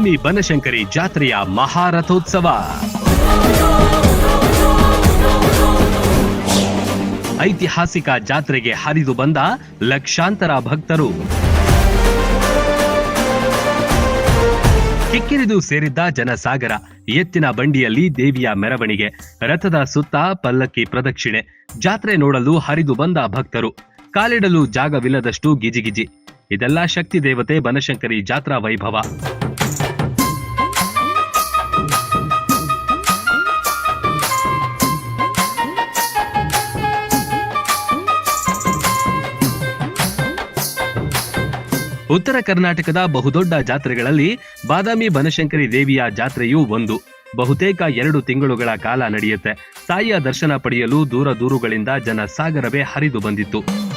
ಬಾದಾಮಿ ಬನಶಂಕರಿ ಜಾತ್ರೆಯ ಮಹಾರಥೋತ್ಸವ. ಐತಿಹಾಸಿಕ ಜಾತ್ರೆಗೆ ಹರಿದು ಬಂದ ಲಕ್ಷಾಂತರ ಭಕ್ತರು. ಕಿಕ್ಕಿರಿದು ಸೇರಿದ್ದ ಜನಸಾಗರ, ಎತ್ತಿನ ಬಂಡಿಯಲ್ಲಿ ದೇವಿಯ ಮೆರವಣಿಗೆ, ರಥದ ಸುತ್ತ ಪಲ್ಲಕ್ಕಿ ಪ್ರದಕ್ಷಿಣೆ, ಜಾತ್ರೆ ನೋಡಲು ಹರಿದು ಬಂದ ಭಕ್ತರು. ಕಾಲಿಡಲು ಜಾಗವಿಲ್ಲದಷ್ಟು ಗಿಜಿಗಿಜಿ. ಇದೆಲ್ಲ ಶಕ್ತಿ ದೇವತೆ ಬನಶಂಕರಿ ಜಾತ್ರಾ ವೈಭವ. ಉತ್ತರ ಕರ್ನಾಟಕದ ಬಹುದೊಡ್ಡ ಜಾತ್ರೆಗಳಲ್ಲಿ ಬಾದಾಮಿ ಬನಶಂಕರಿ ದೇವಿಯ ಜಾತ್ರೆಯೂ ಒಂದು. ಬಹುತೇಕ ಎರಡು ತಿಂಗಳುಗಳ ಕಾಲ ನಡೆಯುತ್ತೆ. ತಾಯಿಯ ದರ್ಶನ ಪಡೆಯಲು ದೂರ ದೂರುಗಳಿಂದ ಜನ ಸಾಗರವೇ ಹರಿದು ಬಂದಿತ್ತು.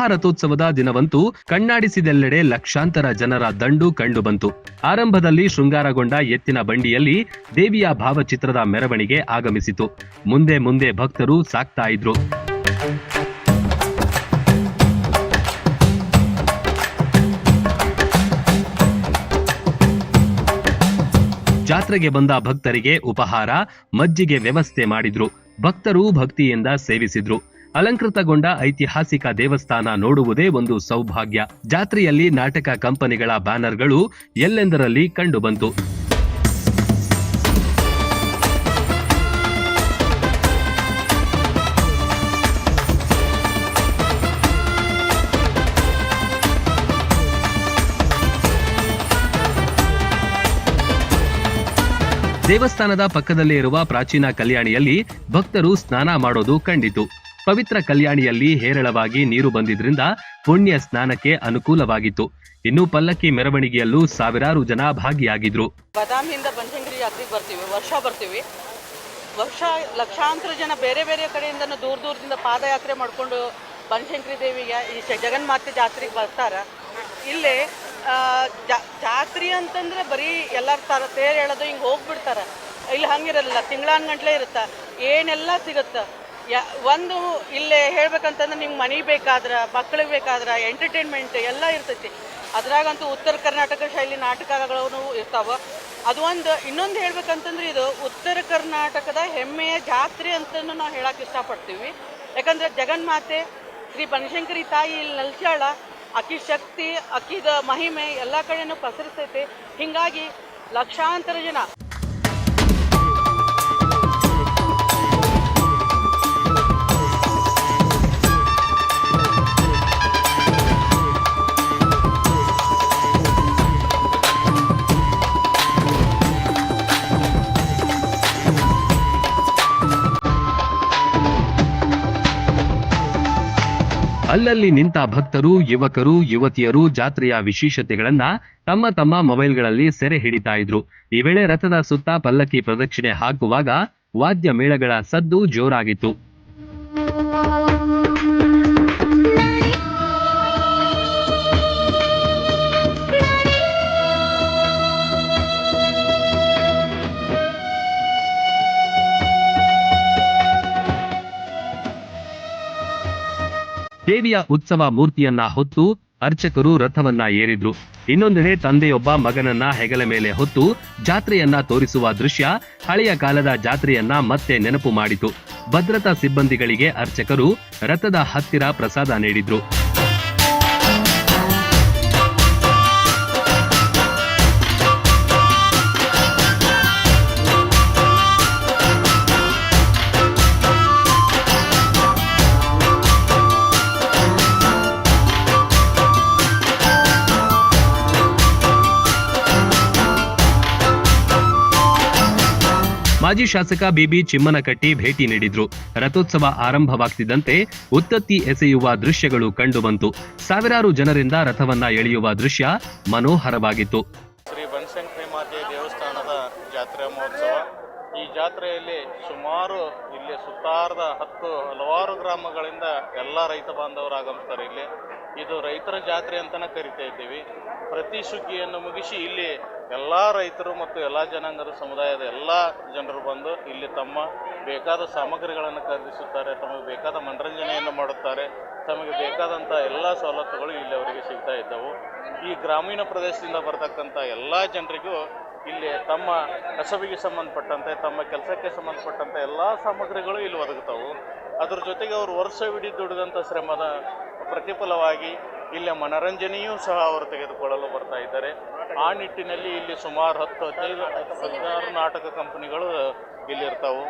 ಮಹಾರಥೋತ್ಸವದ ದಿನವಂತೂ ಕಣ್ಣಾಡಿಸಿದೆಲ್ಲೆಡೆ ಲಕ್ಷಾಂತರ ಜನರ ದಂಡು ಕಂಡುಬಂತು. ಆರಂಭದಲ್ಲಿ ಶೃಂಗಾರಗೊಂಡ ಎತ್ತಿನ ಬಂಡಿಯಲ್ಲಿ ದೇವಿಯ ಭಾವಚಿತ್ರದ ಮೆರವಣಿಗೆ ಆಗಮಿಸಿತು. ಮುಂದೆ ಮುಂದೆ ಭಕ್ತರು ಸಾಕ್ತಾ ಇದ್ರು. ಜಾತ್ರೆಗೆ ಬಂದ ಭಕ್ತರಿಗೆ ಉಪಹಾರ, ಮಜ್ಜಿಗೆ ವ್ಯವಸ್ಥೆ ಮಾಡಿದ್ರು. ಭಕ್ತರು ಭಕ್ತಿಯಿಂದ ಸೇವಿಸಿದ್ರು. ಅಲಂಕೃತಗೊಂಡ ಐತಿಹಾಸಿಕ ದೇವಸ್ಥಾನ ನೋಡುವುದೇ ಒಂದು ಸೌಭಾಗ್ಯ. ಜಾತ್ರೆಯಲ್ಲಿ ನಾಟಕ ಕಂಪನಿಗಳ ಬ್ಯಾನರ್ಗಳು ಎಲ್ಲೆಂದರಲ್ಲಿ ಕಂಡುಬಂತು. ದೇವಸ್ಥಾನದ ಪಕ್ಕದಲ್ಲೇ ಇರುವ ಪ್ರಾಚೀನ ಕಲ್ಯಾಣಿಯಲ್ಲಿ ಭಕ್ತರು ಸ್ನಾನ ಮಾಡೋದು ಕಂಡಿತು. ಪವಿತ್ರ ಕಲ್ಯಾಣಿಯಲ್ಲಿ ಹೇರಳವಾಗಿ ನೀರು ಬಂದಿದ್ರಿಂದ ಪುಣ್ಯ ಸ್ನಾನಕ್ಕೆ ಅನುಕೂಲವಾಗಿತ್ತು. ಇನ್ನು ಪಲ್ಲಕ್ಕಿ ಮೆರವಣಿಗೆಯಲ್ಲೂ ಸಾವಿರಾರು ಜನ ಭಾಗಿಯಾಗಿದ್ರು. ಬಾದಾಮಿಯಿಂದ ಬನಶಂಕರಿ ಜಾತ್ರೆಗೆ ಬರ್ತೀವಿ, ವರ್ಷ ಬರ್ತೀವಿ. ವರ್ಷ ಲಕ್ಷಾಂತರ ಜನ ಬೇರೆ ಬೇರೆ ಕಡೆಯಿಂದ ದೂರ ದೂರದಿಂದ ಪಾದಯಾತ್ರೆ ಮಾಡಿಕೊಂಡು ಬನಶಂಕರಿ ದೇವಿಗೆ ಈ ಜಗನ್ಮಾತೆ ಜಾತ್ರೆಗೆ ಬರ್ತಾರ. ಇಲ್ಲಿ ಜಾತ್ರೆ ಅಂತಂದ್ರೆ ಬರೀ ಎಲ್ಲರ ತರ ತೇರು ಹೇಳೋದು ಹಿಂಗೆ ಹೋಗ್ಬಿಡ್ತಾರೆ. ಇಲ್ಲಿ ಹಂಗಿರಲ್ಲ ತಿಂಗಳಾನ್ಗಂಟ್ಲೆ ಇರುತ್ತೆ? ಏನೆಲ್ಲ ಸಿಗುತ್ತೆ? ಯ, ಒಂದು ಇಲ್ಲೇ ಹೇಳ್ಬೇಕಂತಂದ್ರೆ ನಿಮ್ಗೆ ಮನೆ ಬೇಕಾದ್ರೆ, ಮಕ್ಳಿಗೆ ಬೇಕಾದ್ರೆ ಎಂಟರ್ಟೈನ್ಮೆಂಟ್ ಎಲ್ಲ ಇರ್ತೈತಿ. ಅದ್ರಾಗಂತೂ ಉತ್ತರ ಕರ್ನಾಟಕ ಶೈಲಿ ನಾಟಕಗಳು ಇರ್ತಾವೆ. ಅದು ಒಂದು, ಇನ್ನೊಂದು ಹೇಳ್ಬೇಕಂತಂದ್ರೆ ಇದು ಉತ್ತರ ಕರ್ನಾಟಕದ ಹೆಮ್ಮೆಯ ಜಾತ್ರೆ ಅಂತಲೂ ನಾವು ಹೇಳಕ್ಕೆ ಇಷ್ಟಪಡ್ತೀವಿ. ಯಾಕಂದ್ರೆ ಜಗನ್ಮಾತೆ ಶ್ರೀ ಬನಶಂಕರಿ ತಾಯಿ ಇಲ್ಲಿ ನಲ್ಸ್ಯಾಳ ಅಕ್ಕಿ ಶಕ್ತಿ ಅಕ್ಕಿದ ಮಹಿಮೆ ಎಲ್ಲ ಕಡೆನೂ ಪಸರಿಸ್ತೈತೆ. ಹಿಂಗಾಗಿ ಲಕ್ಷಾಂತರ ಜನ. ಅಲ್ಲಲ್ಲಿ ನಿಂತ ಭಕ್ತರು, ಯುವಕರು, ಯುವತಿಯರು ಜಾತ್ರೆಯ ವಿಶೇಷತೆಗಳನ್ನ ತಮ್ಮ ತಮ್ಮ ಮೊಬೈಲ್ಗಳಲ್ಲಿ ಸೆರೆ ಹಿಡಿತಾ ಇದ್ರು. ಈ ವೇಳೆ ರಥದ ಸುತ್ತ ಪಲ್ಲಕ್ಕಿ ಪ್ರದಕ್ಷಿಣೆ ಹಾಕುವಾಗ ವಾದ್ಯ ಮೇಳಗಳ ಸದ್ದು ಜೋರಾಗಿತ್ತು. ದೇವಿಯ ಉತ್ಸವ ಮೂರ್ತಿಯನ್ನ ಹೊತ್ತು ಅರ್ಚಕರು ರಥವನ್ನ ಏರಿದ್ರು. ಇನ್ನೊಂದೆಡೆ ತಂದೆಯೊಬ್ಬ ಮಗನನ್ನ ಹೆಗಲ ಮೇಲೆ ಹೊತ್ತು ಜಾತ್ರೆಯನ್ನ ತೋರಿಸುವ ದೃಶ್ಯ ಹಳೆಯ ಕಾಲದ ಜಾತ್ರೆಯನ್ನ ಮತ್ತೆ ನೆನಪು ಮಾಡಿತು. ಭದ್ರತಾ ಸಿಬ್ಬಂದಿಗಳಿಗೆ ಅರ್ಚಕರು ರಥದ ಹತ್ತಿರ ಪ್ರಸಾದ ನೀಡಿದ್ರು. ಮಾಜಿ ಶಾಸಕ ಬಿಬಿ ಚಿಮ್ಮನಕಟ್ಟಿ ಭೇಟಿ ನೀಡಿದ್ರು. ರಥೋತ್ಸವ ಆರಂಭವಾಗ್ತಿದ್ದಂತೆ ಉತ್ತತ್ತಿ ಎಸೆಯುವ ದೃಶ್ಯಗಳು ಕಂಡುಬಂತು. ಸಾವಿರಾರು ಜನರಿಂದ ರಥವನ್ನ ಎಳೆಯುವ ದೃಶ್ಯ ಮನೋಹರವಾಗಿತ್ತು. ಶ್ರೀ ಬನಶಂಕರಿ ಮಾತೆ ದೇವಸ್ಥಾನದ ಜಾತ್ರಾ ಮಹೋತ್ಸವ. ಈ ಜಾತ್ರೆಯಲ್ಲಿ ಸುಮಾರು ಸುತ್ತಾರದ ಹತ್ತು ಹಲವಾರು ಗ್ರಾಮಗಳಿಂದ ಎಲ್ಲ ರೈತ ಬಾಂಧವರು ಆಗಮಿಸ್ತಾರೆ ಇಲ್ಲಿ. ಇದು ರೈತರ ಜಾತ್ರೆ ಅಂತಲೇ ಕರಿತಾ ಇದ್ದೀವಿ. ಪ್ರತಿ ಸುಗ್ಗಿಯನ್ನು ಮುಗಿಸಿ ಇಲ್ಲಿ ಎಲ್ಲ ರೈತರು ಮತ್ತು ಎಲ್ಲ ಜನಾಂಗದ ಸಮುದಾಯದ ಎಲ್ಲ ಜನರು ಬಂದು ಇಲ್ಲಿ ತಮ್ಮ ಬೇಕಾದ ಸಾಮಗ್ರಿಗಳನ್ನು ಖರೀದಿಸುತ್ತಾರೆ, ತಮಗೆ ಬೇಕಾದ ಮನರಂಜನೆಯನ್ನು ಮಾಡುತ್ತಾರೆ, ತಮಗೆ ಬೇಕಾದಂಥ ಎಲ್ಲ ಸವಲತ್ತುಗಳು ಇಲ್ಲಿ ಅವರಿಗೆ ಸಿಗ್ತಾ ಇದ್ದವು. ಈ ಗ್ರಾಮೀಣ ಪ್ರದೇಶದಿಂದ ಬರತಕ್ಕಂಥ ಎಲ್ಲ ಜನರಿಗೂ ಇಲ್ಲಿ ತಮ್ಮ ಕಸಬಿಗೆ ಸಂಬಂಧಪಟ್ಟಂತೆ, ತಮ್ಮ ಕೆಲಸಕ್ಕೆ ಸಂಬಂಧಪಟ್ಟಂತೆ ಎಲ್ಲ ಸಾಮಗ್ರಿಗಳು ಇಲ್ಲಿ ಒದಗುತ್ತವು. ಅದ್ರ ಜೊತೆಗೆ ಅವರು ವರ್ಷವಿಡೀ ದುಡಿದಂಥ ಶ್ರಮದ ಪ್ರತಿಫಲವಾಗಿ ಇಲ್ಲಿ ಮನರಂಜನೆಯೂ ಸಹ ಅವರು ತೆಗೆದುಕೊಳ್ಳಲು ಬರ್ತಾ ಇದ್ದಾರೆ. ಆ ನಿಟ್ಟಿನಲ್ಲಿ ಇಲ್ಲಿ ಸುಮಾರು ಹತ್ತು ಹದಿನೈದು, ಹದಿನಾರು ನಾಟಕ ಕಂಪನಿಗಳು ಇಲ್ಲಿರ್ತಾವು.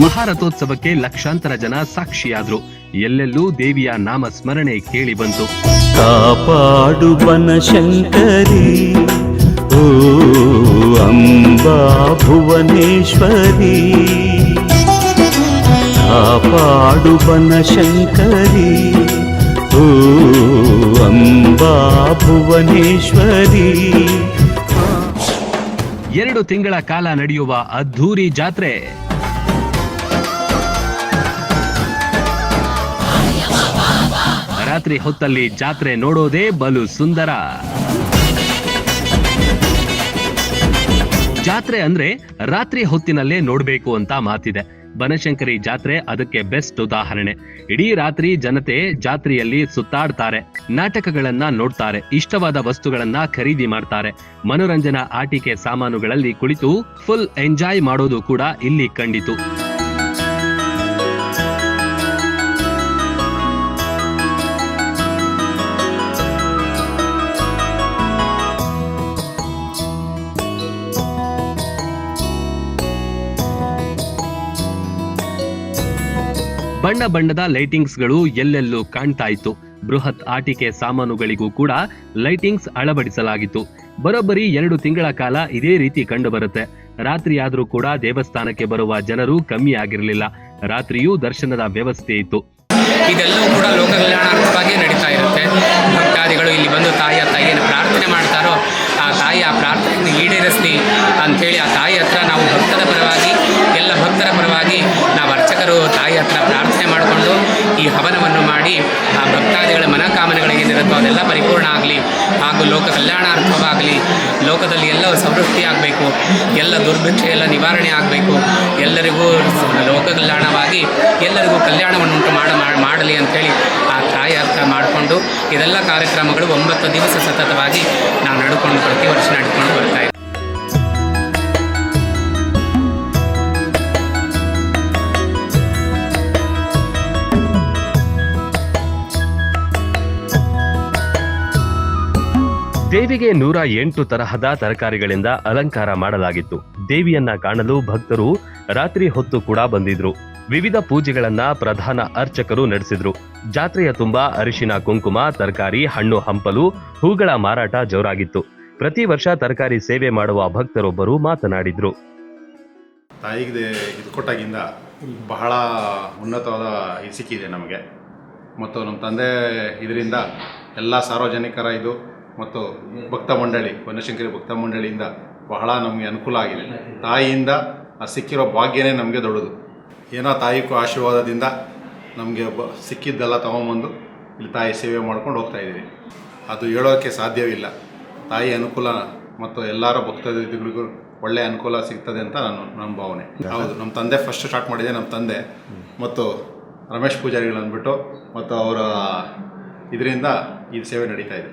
ಮಹಾರಥೋತ್ಸವಕ್ಕೆ ಲಕ್ಷಾಂತರ ಜನ ಸಾಕ್ಷಿಯಾದ್ರು. ಎಲ್ಲೆಲ್ಲೂ ದೇವಿಯ ನಾಮ ಸ್ಮರಣೆ ಕೇಳಿ ಬಂತು. ಕಾಪಾಡು ಬನಶಂಕರಿ ಓ ಅಂಬಾ ಭುವನೇಶ್ವರಿ. ಕಾಪಾಡು ಬನಶಂಕರಿ ಓ ಅಂಬಾ ಭುವನೇಶ್ವರಿ. ಎರಡು ತಿಂಗಳ ಕಾಲ ನಡೆಯುವ ಅದ್ಧೂರಿ ಜಾತ್ರೆ. ರಾತ್ರಿ ಹೊತ್ತಲ್ಲಿ ಜಾತ್ರೆ ನೋಡೋದೇ ಬಲು ಸುಂದರ. ಜಾತ್ರೆ ಅಂದ್ರೆ ರಾತ್ರಿ ಹೊತ್ತಿನಲ್ಲೇ ನೋಡ್ಬೇಕು ಅಂತ ಮಾತಿದೆ. ಬನಶಂಕರಿ ಜಾತ್ರೆ ಅದಕ್ಕೆ ಬೆಸ್ಟ್ ಉದಾಹರಣೆ. ಇಡೀ ರಾತ್ರಿ ಜನತೆ ಜಾತ್ರೆಯಲ್ಲಿ ಸುತ್ತಾಡ್ತಾರೆ, ನಾಟಕಗಳನ್ನ ನೋಡ್ತಾರೆ, ಇಷ್ಟವಾದ ವಸ್ತುಗಳನ್ನ ಖರೀದಿ ಮಾಡ್ತಾರೆ. ಮನೋರಂಜನಾ ಆಟಿಕೆ ಸಾಮಾನುಗಳಲ್ಲಿ ಕುಳಿತು ಫುಲ್ ಎಂಜಾಯ್ ಮಾಡೋದು ಕೂಡ ಇಲ್ಲಿ ಕಂಡಿತು. ಬಣ್ಣ ಬಣ್ಣದ ಲೈಟಿಂಗ್ಸ್ಗಳು ಎಲ್ಲೆಲ್ಲೂ ಕಾಣ್ತಾ ಇತ್ತು ಬೃಹತ್ ಆಟಿಕೆ ಸಾಮಾನುಗಳಿಗೂ ಕೂಡ ಲೈಟಿಂಗ್ಸ್ ಅಳವಡಿಸಲಾಗಿತ್ತು. ಬರೋಬ್ಬರಿ ಎರಡು ತಿಂಗಳ ಕಾಲ ಇದೇ ರೀತಿ ಕಂಡು ಬರುತ್ತೆ ರಾತ್ರಿಯಾದರೂ ಕೂಡ ದೇವಸ್ಥಾನಕ್ಕೆ ಬರುವ ಜನರು ಕಮ್ಮಿ ಆಗಿರಲಿಲ್ಲ. ರಾತ್ರಿಯೂ ದರ್ಶನದ ವ್ಯವಸ್ಥೆ ಇತ್ತು. ಇದೆಲ್ಲವೂ ಕೂಡ ಲೋಕ ಕಲ್ಯಾಣಾರ್ಥವಾಗಿ ನಡೀತಾ ಇರುತ್ತೆ. ಭಕ್ತಾದಿಗಳು ಇಲ್ಲಿ ಬಂದು ತಾಯಿಯ ತಾಯಿಯನ್ನು ಪ್ರಾರ್ಥನೆ ಮಾಡ್ತಾರೋ ಏನಿರುತ್ತೋ ಅದೆಲ್ಲ ಪರಿಪೂರ್ಣ ಆಗಲಿ, ಹಾಗೂ ಲೋಕ ಕಲ್ಯಾಣಾರ್ಥವಾಗಲಿ ಲೋಕದಲ್ಲಿ ಎಲ್ಲ ಸಮೃದ್ಧಿ ಆಗಬೇಕು, ಎಲ್ಲ ದುರ್ಭಿಕ್ಷೆ, ಎಲ್ಲ ನಿವಾರಣೆ ಆಗಬೇಕು, ಎಲ್ಲರಿಗೂ ಲೋಕ ಕಲ್ಯಾಣವಾಗಿ, ಎಲ್ಲರಿಗೂ ಕಲ್ಯಾಣವನ್ನುಂಟು ಮಾಡ ಮಾಡ- ಮಾಡಲಿ ಅಂಥೇಳಿ ಆ ತಾಯಿ ಅರ್ಥ ಮಾಡಿಕೊಂಡು ಇದೆಲ್ಲ ಕಾರ್ಯಕ್ರಮಗಳು ಒಂಬತ್ತು ದಿವಸ ಸತತವಾಗಿ ನಾವು ನಡ್ಕೊಂಡು ಪ್ರತಿ ವರ್ಷ ನಡ್ಕೊಂಡು ಬರ್ತಾ ದೇವಿಗೆ ನೂರ ಎಂಟು ತರಹದ ತರಕಾರಿಗಳಿಂದ ಅಲಂಕಾರ ಮಾಡಲಾಗಿತ್ತು. ದೇವಿಯನ್ನ ಕಾಣಲು ಭಕ್ತರು ರಾತ್ರಿ ಹೊತ್ತು ಕೂಡ ಬಂದಿದ್ರು. ವಿವಿಧ ಪೂಜೆಗಳನ್ನ ಪ್ರಧಾನ ಅರ್ಚಕರು ನಡೆಸಿದ್ರು. ಜಾತ್ರೆಯ ತುಂಬಾ ಅರಿಶಿನ, ಕುಂಕುಮ, ತರಕಾರಿ, ಹಣ್ಣು ಹಂಪಲು, ಹೂಗಳ ಮಾರಾಟ ಜೋರಾಗಿತ್ತು. ಪ್ರತಿ ವರ್ಷ ತರಕಾರಿ ಸೇವೆ ಮಾಡುವ ಭಕ್ತರೊಬ್ಬರು ಮಾತನಾಡಿದ್ರು. ತಾಯಿಗೆ ಇದು ಕೊಟ್ಟಾಗಿಂದ ಬಹಳ ಉನ್ನತವಾದ ಇದು ಸಿಕ್ಕಿದೆ ನಮಗೆ. ಮತ್ತು ನಮ್ಮ ತಂದೆ ಇದರಿಂದ ಎಲ್ಲ ಸಾರ್ವಜನಿಕರ ಇದು ಮತ್ತು ಭಕ್ತ ಮಂಡಳಿ, ವನಶಂಕರಿ ಭಕ್ತ ಮಂಡಳಿಯಿಂದ ಬಹಳ ನಮಗೆ ಅನುಕೂಲ ಆಗಿದೆ. ತಾಯಿಯಿಂದ ಆ ಸಿಕ್ಕಿರೋ ಭಾಗ್ಯನೇ ನಮಗೆ ದೊಡ್ಡದು. ಏನೋ ತಾಯಿಗೂ ಆಶೀರ್ವಾದದಿಂದ ನಮಗೆ ಬ ಸಿಕ್ಕಿದ್ದೆಲ್ಲ ತಗೊಂಬಂದು ಇಲ್ಲಿ ತಾಯಿ ಸೇವೆ ಮಾಡ್ಕೊಂಡು ಹೋಗ್ತಾ ಇದ್ದೀವಿ. ಅದು ಹೇಳೋಕ್ಕೆ ಸಾಧ್ಯವಿಲ್ಲ. ತಾಯಿ ಅನುಕೂಲ ಮತ್ತು ಎಲ್ಲರ ಭಕ್ತಾದಿಗಳಿಗೂ ಒಳ್ಳೆಯ ಅನುಕೂಲ ಸಿಗ್ತದೆ ಅಂತ ನಾನು ನಮ್ಮ ಭಾವನೆ. ಹೌದು, ನಮ್ಮ ತಂದೆ ಫಸ್ಟ್ ಸ್ಟಾರ್ಟ್ ಮಾಡಿದೆ, ನಮ್ಮ ತಂದೆ ಮತ್ತು ರಮೇಶ್ ಪೂಜಾರಿಗಳು ಅಂದ್ಬಿಟ್ಟು ಮತ್ತು ಅವರ ಇದರಿಂದ ಈ ಸೇವೆ ನಡೀತಾ ಇದೆ.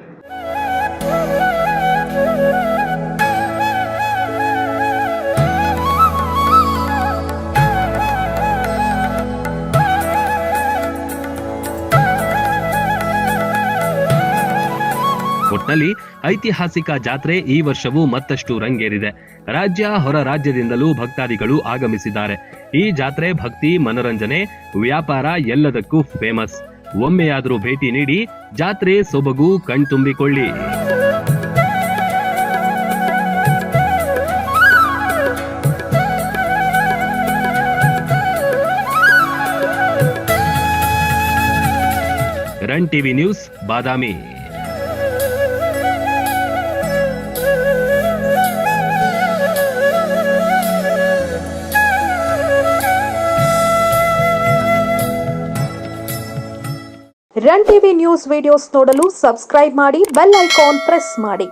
ಒಟ್ನಲ್ಲಿ ಐತಿಹಾಸಿಕ ಜಾತ್ರೆ ಈ ವರ್ಷವೂ ಮತ್ತಷ್ಟು ರಂಗೇರಿದೆ. ರಾಜ್ಯ ಹೊರ ರಾಜ್ಯದಿಂದಲೂ ಭಕ್ತಾದಿಗಳು ಆಗಮಿಸಿದ್ದಾರೆ. ಈ ಜಾತ್ರೆ ಭಕ್ತಿ, ಮನರಂಜನೆ, ವ್ಯಾಪಾರ ಎಲ್ಲದಕ್ಕೂ ಫೇಮಸ್ ಒಮ್ಮೆಯಾದರೂ ಭೇಟಿ ನೀಡಿ ಜಾತ್ರೆ ಸೊಬಗು ಕಣ್ತುಂಬಿಕೊಳ್ಳಿ. Run TV news Badami. Run TV news videos ನೋಡಲು ಸಬ್ಸ್ಕ್ರೈಬ್ ಮಾಡಿ, ಬೆಲ್ ಐಕಾನ್ ಪ್ರೆಸ್ ಮಾಡಿ.